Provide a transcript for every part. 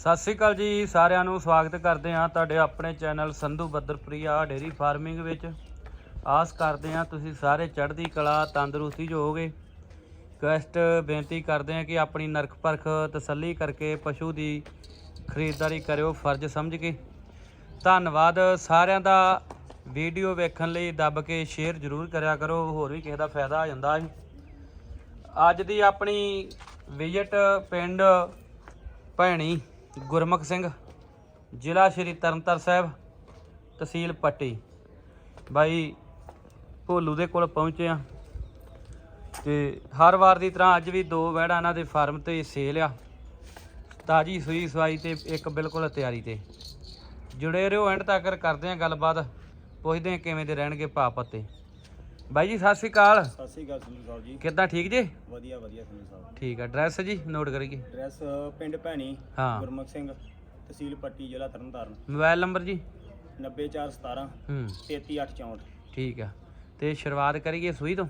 ਸਤਿ ਸ੍ਰੀ ਅਕਾਲ ਜੀ, ਸਾਰਿਆਂ ਨੂੰ ਸਵਾਗਤ ਕਰਦੇ ਹਾਂ ਤੁਹਾਡੇ ਆਪਣੇ channel Sandhu Badarpriya dairy farming ਵਿੱਚ। ਆਸ ਕਰਦੇ ਹਾਂ ਤੁਸੀਂ ਸਾਰੇ ਚੜ੍ਹਦੀ ਕਲਾ, ਤੰਦਰੁਸਤੀ ਜੋ ਹੋਗੇ ਕੁਐਸਟ ਬੇਨਤੀ ਕਰਦੇ ਹਾਂ ਕਿ ਆਪਣੀ ਨਰਖ ਪਰਖ ਤਸੱਲੀ ਕਰਕੇ ਪਸ਼ੂ ਦੀ ਖਰੀਦਦਾਰੀ ਕਰਿਓ, ਫਰਜ਼ ਸਮਝ ਕੇ। ਧੰਨਵਾਦ, ਸਾਰਿਆਂ ਦਾ ਵੀਡੀਓ ਵੇਖਣ ਲਈ ਦੱਬ ਕੇ ਸ਼ੇਅਰ ਜ਼ਰੂਰ ਕਰਿਆ ਕਰੋ, ਹੋਰ ਵੀ ਕਿਸੇ ਦਾ ਫਾਇਦਾ ਆ ਜਾਂਦਾ ਹੈ। ਅੱਜ ਦੀ ਆਪਣੀ ਵਿਜ਼ਿਟ ਪਿੰਡ ਭੈਣੀ ਗੁਰਮੁਖ ਸਿੰਘ, ਜ਼ਿਲ੍ਹਾ ਸ਼੍ਰੀ ਤਰਨਤਾਰਨ ਸਾਹਿਬ, ਤਹਿਸੀਲ ਪੱਟੀ। ਬਾਈ ਭੋਲੂ ਦੇ ਕੋਲ ਪਹੁੰਚੇ ਆ ਤੇ ਹਰ ਵਾਰ ਦੀ ਤਰ੍ਹਾਂ ਅੱਜ ਵੀ ਦੋ ਵਹਿੜਾਂ ਇਹਨਾਂ ਦੇ ਫਾਰਮ ਤੇ ਸੇਲ ਆ। ਤਾਜੀ ਸੂਈ ਸਵਾਈ ਤੇ ਇੱਕ ਬਿਲਕੁਲ ਤਿਆਰੀ ਤੇ। ਜੁੜੇ ਰਹੋ ਐਂਡ ਤੱਕ ਕਰਦੇ ਆ ਗੱਲਬਾਤ। ਪੁੱਛਦੇ ਆ ਕਿਵੇਂ ਦੇ ਰਹਿਣਗੇ ਭਾ ਪੱਤੇ। ਬਾਈ ਜੀ ਸਤਿ ਸ਼੍ਰੀ ਅਕਾਲ। ਸਤਿ ਸ੍ਰੀ ਅਕਾਲ ਸੰਧੂ ਸਾਹਿਬ ਜੀ। ਕਿੱਦਾਂ ਠੀਕ ਜੇ? ਵਧੀਆ ਵਧੀਆ ਸੰਧੂ ਸਾਹਿਬ। ਠੀਕ ਆ ਐਡਰੈਸ ਜੀ ਨੋਟ ਕਰੀਏ ਐਡਰੈਸ ਪਿੰਡ ਭੈਣੀ ਹਾਂ। ਗੁਰਮੁਖ ਸਿੰਘ ਤਹਿਸੀਲ ਪੱਟੀ ਜ਼ਿਲ੍ਹਾ ਤਰਨਤਾਰਨ। ਮੋਬਾਈਲ ਨੰਬਰ ਜੀ? 90417 ਹੂੰ। 33864 ਠੀਕ ਆ। ਤੇ ਸ਼ੁਰੂਆਤ ਕਰੀਏ ਸੂਈ ਤੋਂ?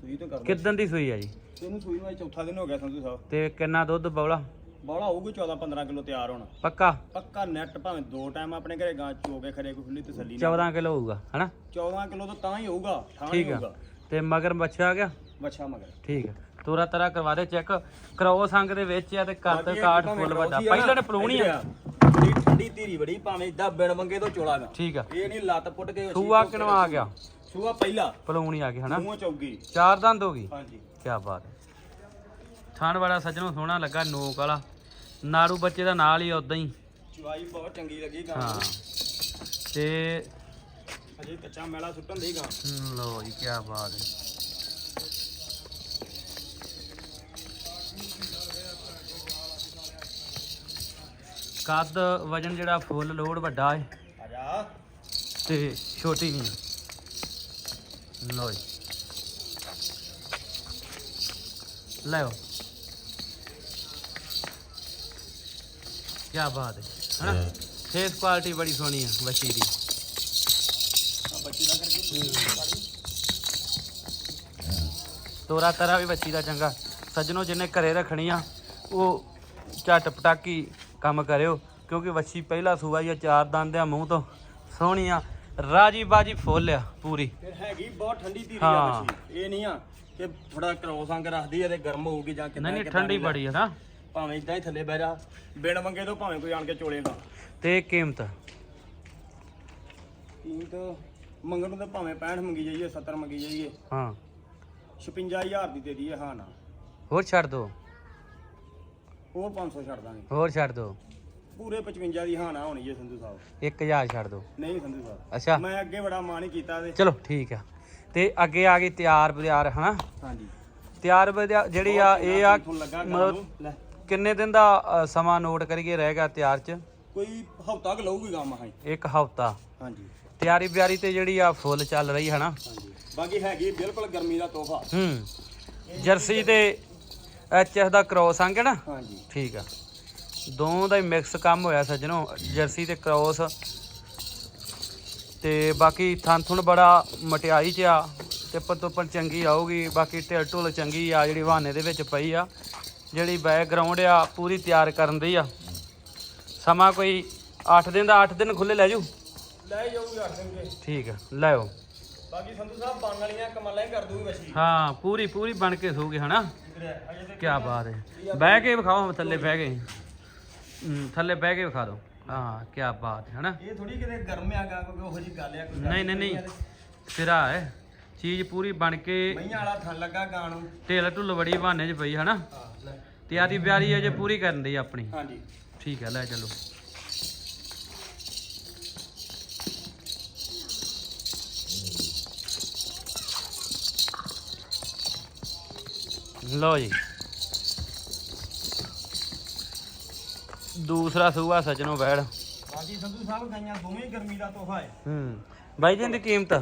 ਸੂਈ ਤੋਂ ਕਰ ਕਿੱਦਣ ਦੀ ਸੂਈ ਆ ਜੀ? ਇਹਨੂੰ ਸੂਈ ਨੂੰ ਅੱਜ ਚੌਥਾ ਦਿਨ ਹੋ ਗਿਆ ਸੰਧੂ ਸਾਹਿਬ। ਤੇ ਕਿੰਨਾ ਦੁੱਧ ਬੌਲਾ? ਬੌਲਾ ਹੋਊਗੀ 14 15 ਕਿਲੋ ਤਿਆਰ ਹੋਣਾ। ਪੱਕਾ? ਪੱਕਾ ਨੈਟ ਭਾਵੇਂ ਦੋ ਟਾਈਮ ਆਪਣੇ ਘਰੇ ਗਾਂ ਚੋ ਕੇ ਖਰੇ ਕੋਈ ਖੁੱਲੀ ਤਸੱਲੀ ਨਾਲ। 14 ਕਿਲੋ ਹੋਊਗਾ ਹਨਾ? 14 ਕਿਲੋ ਤੋਂ ਤਾਂ ਹੀ ਹੋਊਗਾ ਥਾਂ ਹੀ ਠੀਕ ਆ। ਹੋਊਗਾ। ਤੇ ਮਗਰ ਬੱਚਾ ਆ ਗਿਆ? ਬੱਛਾ ਮਗਰ। ਠੀਕ ਆ। ਤੋਰਾ ਤਰਾ ਕਰਵਾ ਦੇ ਚੈੱਕ। ਕਰਾਓ ਸੰਗ ਦੇ ਵਿੱਚ ਆ ਤੇ ਕੱਦ ਬਾਕੀ ਇਹ ਕਾਠ ਭਾਵੇਂ ਫੁੱਲ ਵੱਡਾ। ਆ ਪਹਿਲਾਂ ਨੇ ਨਾ, ਪਲੂਣੀ ਆ। ਬੜੀ ਠੰਡੀ ਧੀਰੀ ਬੜੀ ਭਾਵੇਂ ਇਦਾਂ ਬਿਨ ਮੰਗੇ ਤੋਂ ਚੋਲਾ ਗਾ। ਠੀਕ ਆ। ਇਹ ਨਹੀਂ ਲੱਤ ਪੁੱਟ ਕੇ ਸੂਆ ਕਿਨਵਾ ਆ ਗਿਆ। ਸੂਆ ਪਹਿਲਾ। ਪਲੂਣੀ ਆ ਗਿਆ ਹਨਾ? ਮੂੰਹ ਚੌਗੀ। ਚਾਰ ਦੰਦ ਹੋ ਗਈ। ਹਾਂਜੀ। ਕੀ ਬਾਤ ਹੈ। ਥਣ ਵਾਲਾ ਸੱਜਣੋਂ ਸੋਹਣਾ ਲੱਗਾ ਨੋਕ ਵਾਲਾ। ਨਾੜੂ ਬੱਚੇ ਦਾ ਨਾਲ ਹੀ ਉਦਾਂ ਹੀ। ਚੁਆਈ ਬਹੁਤ ਚੰਗੀ ਲੱਗੀ ਗਾਂ। ਹਾਂ। ਤੇ ਅਜੇ ਕੱਚਾ ਮੈਲਾ ਸੁੱਟਣ ਦੇ ਗਾਂ। ਲਓ ਜੀ ਕੀ ਬਾਤ ਹੈ। ਕੱਦ ਵਜਨ ਜਿਹੜਾ ਫੁੱਲ ਲੋਡ ਵੱਡਾ ਹੈ ਆ ਜਾ ਤੇ ਛੋਟੀ ਨਹੀਂ ਲਓ ਜੀ। ਲਓ ਕੀ ਬਾਤ ਹੈ ਹਨਾ? ਫੇਸ ਕੁਆਲਿਟੀ ਬੜੀ ਸੋਹਣੀ ਹੈ ਬੱਚੀ ਦੀ। ਆ ਬੱਚੀ ਦਾ ਕਰਕੇ। ਤੋਰਾ ਤਰਾ ਵੀ ਬੱਚੀ ਦਾ ਚੰਗਾ। ਸੱਜਣੋ ਜਿਹਨੇ ਘਰੇ ਰੱਖਣੀ ਆ ਉਹ ਝਟ ਪਟਾਕੀ ਕੰਮ ਕਰਿਓ ਕਿਉਂਕਿ ਵੱਛੀ ਪਹਿਲਾ ਸੂਆ ਹੀ ਆ ਚਾਰ ਦੰਦ ਆ ਮੂੰਹ ਤੋਂ। ਸੋਹਣੀ ਆ ਰਾਜੀ ਬਾਜੀ ਫੁੱਲ ਆ ਪੂਰੀ। ਫਿਰ ਹੈਗੀ ਬਹੁਤ ਠੰਡੀ ਧੀਰੀ ਹਾਂ। ਆ ਬੱਚੀ ਇਹ ਨਹੀਂ ਆ ਕਿ ਥੋੜਾ ਕਰੋਸ ਅੰਗ ਰੱਖਦੀ ਆ ਤੇ ਗਰਮ ਹੋਊਗੀ ਜਾਂ ਕਿੱਦਾਂ ਨਹੀਂ ਠੰਡੀ ਬੜੀ ਆ ਨਾ। ਭਾਵੇਂ ਇਦਾਂ ਹੀ ਥੱਲੇ ਬਹਿ ਜਾ ਬਿਨ ਮੰਗੇ ਤੋਂ ਭਾਵੇਂ ਕੋਈ ਆਣ ਕੇ ਚੋਲੇਗਾ ਤੇ ਕੀਮਤ? ਕੀਮਤ ਮੰਗਣ ਨੂੰ ਤਾਂ ਭਾਵੇਂ 65 ਮੰਗੀ ਜਾਈਏ 70 ਮੰਗੀ ਜਾਈਏ। ਹਾਂ। 56000 ਦੀ ਦੇ ਦਈਏ ਹਾਂ ਨਾ। ਹੋਰ ਛੱਡ ਦੋ। ਹੋਰ 500 ਛੱਡ ਦਾਂਗੇ। ਹੋਰ ਛੱਡ ਦੋ। ਪੂਰੇ 55 ਦੀ ਹਾਂ ਨਾ ਹੋਣੀ ਜੇ ਸੰਧੂ ਸਾਹਿਬ। 1000 ਛੱਡ ਦੋ। ਨਹੀਂ ਸੰਧੂ ਸਾਹਿਬ। ਅੱਛਾ। ਮੈਂ ਅੱਗੇ ਬੜਾ ਮਾਣ ਹੀ ਕੀਤਾ ਤੇ। ਚਲੋ ਠੀਕ ਆ। ਤੇ ਅੱਗੇ ਆ ਗਈ ਤਿਆਰ ਬਿਆਰ ਹਨਾ? ਹਾਂਜੀ। ਤਿਆਰ ਜਿਹੜੀ ਆ ਇਹ ਆ ਮਤਲਬ ਕਿੰਨੇ ਦਿਨ ਦਾ ਅ, ਸਮਾਂ ਨੋਟ ਕਰੀਏ ਰਹੇਗਾ ਤਿਆਰ ਚ? ਕੋਈ ਹਫਤਾ ਕੁ ਲਊਗੀ ਗਾਂ ਮਹਾਂ ਇੱਕ ਹਫਤਾ। ਹਾਂਜੀ। ਤਿਆਰੀ ਬਿਆਰੀ ਤੇ ਜਿਹੜੀ ਆ ਫੁੱਲ ਚੱਲ ਰਹੀ ਹਨਾ ਹਾਂਜੀ। ਬਾਕੀ ਹੈਗੀ ਬਿਲਕੁਲ ਗਰਮੀ ਦਾ ਤੋਹਫਾ। ਹੂੰ। ਜਰਸੀ ਤੇ ਐਚ ਐਸ ਦਾ ਕ੍ਰੋਸ ਆਂਗੇ ਨਾ? ਹਾਂਜੀ। ਠੀਕ ਆ। ਦੋਵਾਂ ਦਾ ਹੀ ਮਿਕਸ ਕੰਮ ਹੋਇਆ ਸੱਜਣੋ ਜਰਸੀ ਤੇ ਕ੍ਰੋਸ। ਤੇ ਬਾਕੀ ਥਣ ਥੁਣ ਬੜਾ ਮਟਿਆਈ ਚ ਆ ਤੇ ਪਤੋਪਨ ਚੰਗੀ ਆਊਗੀ ਬਾਕੀ ਢਿੱਲ ਢੁੱਲ ਚੰਗੀ ਆ ਜਿਹੜੀ ਵਾਹਨੇ ਦੇ ਵਿੱਚ ਪਈ ਆ। ਜਿਹੜੀ ਬੈਕਗ੍ਰਾਉਂਡ ਆ ਪੂਰੀ ਤਿਆਰ ਕਰਨ ਦੀ ਆ। ਸਮਾਂ ਕੋਈ 8 ਦਿਨ ਦਾ 8 ਦਿਨ ਖੁੱਲੇ ਲੈ ਜੂ ਲੈ ਜਾਊਗੀ ਅੱਠ ਦਿਨ ਕੇ ਠੀਕ ਆ ਲੈ ਆਓ। ਬਾਕੀ ਸੰਧੂ ਸਾਹਿਬ ਬਣ ਵਾਲੀਆਂ ਕਮਾਲਾਂ ਹੀ ਕਰ ਦੂਗੀ ਮੱਛੀ ਹਾਂ ਪੂਰੀ ਪੂਰੀ ਬਣ ਕੇ ਸੂਗੇ ਹਨਾ? ਕੀ ਬਾਤ ਹੈ। ਬਹਿ ਕੇ ਵਿਖਾਓ ਥੱਲੇ ਬਹਿ ਕੇ। ਥੱਲੇ ਬਹਿ ਕੇ ਵਿਖਾ ਦਿਓ। ਹਾਂ ਕੀ ਬਾਤ ਹੈ ਹਨਾ? ਇਹ ਥੋੜੀ ਕਿਤੇ ਗਰਮ ਆ ਗਾ ਕਿਉਂਕਿ ਉਹੋ ਜੀ ਗੱਲ ਆ ਕੋਈ ਨਹੀਂ ਨਹੀਂ ਨਹੀਂ। ਸਿਰਾ ਹੈ। ਚੀਜ਼ ਪੂਰੀ ਬਣ ਕੇ ਮਈਆਂ ਵਾਲਾ ਥਣ ਲੱਗਾ ਗਾਂ ਨੂੰ ਢੇਲ ਢੁੱਲ ਬੜੀ ਬਹਾਨੇ 'ਚ ਪਈ ਹਨਾ? ਹਾਂ ਲੈ। ਤਿਆਰੀ ਬਿਆਰੀ ਅਜੇ ਪੂਰੀ ਕਰਨ ਦੀ ਆਪਣੀ। ਹਾਂਜੀ। ਠੀਕ ਹੈ ਲੈ ਚਲੋ। ਲਓ ਜੀ। ਦੂਸਰਾ ਸੂਆ ਸਜਣੋ ਬੈੜ ਬਾਕੀ ਸੰਧੂ ਸਾਹਿਬ ਗਾਈਆਂ ਦੋਵੇਂ ਗਰਮੀ ਦਾ ਤੋਹਫਾ ਹੈ। ਹੂੰ। ਬਾਈ ਜੀ ਦੀ ਕੀਮਤ?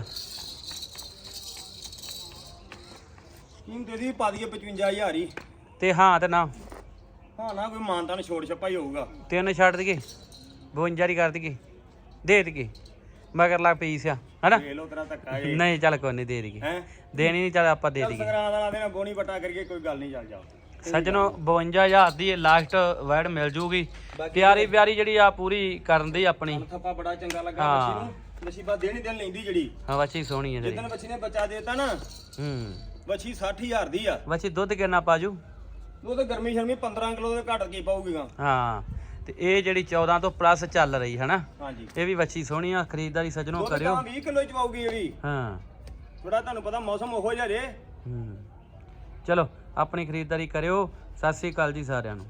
ਕੀਮਤ ਇਹਦੀ ਪਾ ਦਈਏ 55000 ਹੀ। ਤੇ ਹਾਂ ਤੇ ਨਾ। ਹਾਂ ਨਾ ਕੋਈ ਮਾਨਤਾ ਨੂੰ ਛੋੜ ਛੱਪਾ ਹੀ ਹੋਊਗਾ। ਤਿੰਨ ਛੱਡ ਦਈਏ 52 ਦੀ ਕਰ ਦਈਏ ਦੇ ਦਈਏ। ਮਗਰ ਲਾ ਪੀਸ ਆ ਹਨਾ? ਵੇਖ ਲਓ ਤੇਰਾ ਧੱਕਾ ਇਹ। ਨਹੀਂ ਚੱਲ ਕੋਈ ਨਹੀਂ ਦੇ ਦਈਏ। ਹੈ? ਦੇਣੀ ਨਹੀਂ ਚੱਲ ਆਪਾਂ ਦੇ ਚੱਲ ਦਈਏ। ਸੰਗਰਾਂਦ ਵਾਲਾ ਦਿਨ ਬੋਣੀ ਪਟਾ ਕਰਕੇ ਕੋਈ ਗੱਲ ਨਹੀਂ ਚੱਲ ਜਾ ਸੱਜਣੋ 52000 ਦੀ ਲਾਸਟ ਵੈਡ ਮਿਲ ਜੂਗੀ। ਪਿਆਰੀ ਪਿਆਰੀ ਜਿਹੜੀ ਆ ਪੂਰੀ ਕਰਨ ਦੀ ਆਪਣੀ। ਥੱਪਾ ਬੜਾ ਚੰਗਾ ਲੱਗਾ ਹਾਂ। ਬੱਚੀ ਨੂੰ। ਨਸੀਬਾ ਦੇਣੀ ਦੇਣ ਲੈਂਦੀ ਜਿਹੜੀ। ਹਾਂ ਵੱਛੀ ਸੋਹਣੀ ਹੈ ਜਿਹੜੀ। ਜਿੱਦਣ ਬੱਚੀ ਨੇ ਬੱਚਾ ਦੇਤਾ ਨਾ। ਹੂੰ। ਬੱਚੀ 60000 ਦੀ ਆ। ਵੱਛੀ ਦੁੱਧ ਕਿੰਨਾ ਪਾਜੂ? ਉਹ ਤੇ ਗਰਮੀ ਸ਼ਰਮੀ 15 ਕਿਲੋ ਦੇ ਘੱਟ ਕੀ ਪਾਊਗੀ ਗਾ ਹਾਂ ਤੇ ਇਹ ਜਿਹੜੀ 14 ਤੋਂ ਪਲੱਸ ਚੱਲ ਰਹੀ ਹੈ ਨਾ ਹਾਂਜੀ। ਇਹ ਵੀ ਵੱਛੀ ਸੋਹਣੀ ਆ ਖਰੀਦਦਾਰੀ ਸੱਜਣੋ ਦੁੱਧ ਕਰਿਓ। ਤਾਂ 20 ਕਿਲੋ ਚ ਪਾਊਗੀ ਇਹ ਵੀ। ਹਾਂ। ਥੋੜਾ ਤੁਹਾਨੂੰ ਪਤਾ ਮੌਸਮ ਉਹੋ ਜਿਹਾ ਜੇ। ਹੂੰ। ਚਲੋ ਆਪਣੀ ਖਰੀਦਦਾਰੀ ਕਰਿਓ। ਸਤਿ ਸ੍ਰੀ ਅਕਾਲ ਜੀ ਸਾਰਿਆਂ ਨੂੰ।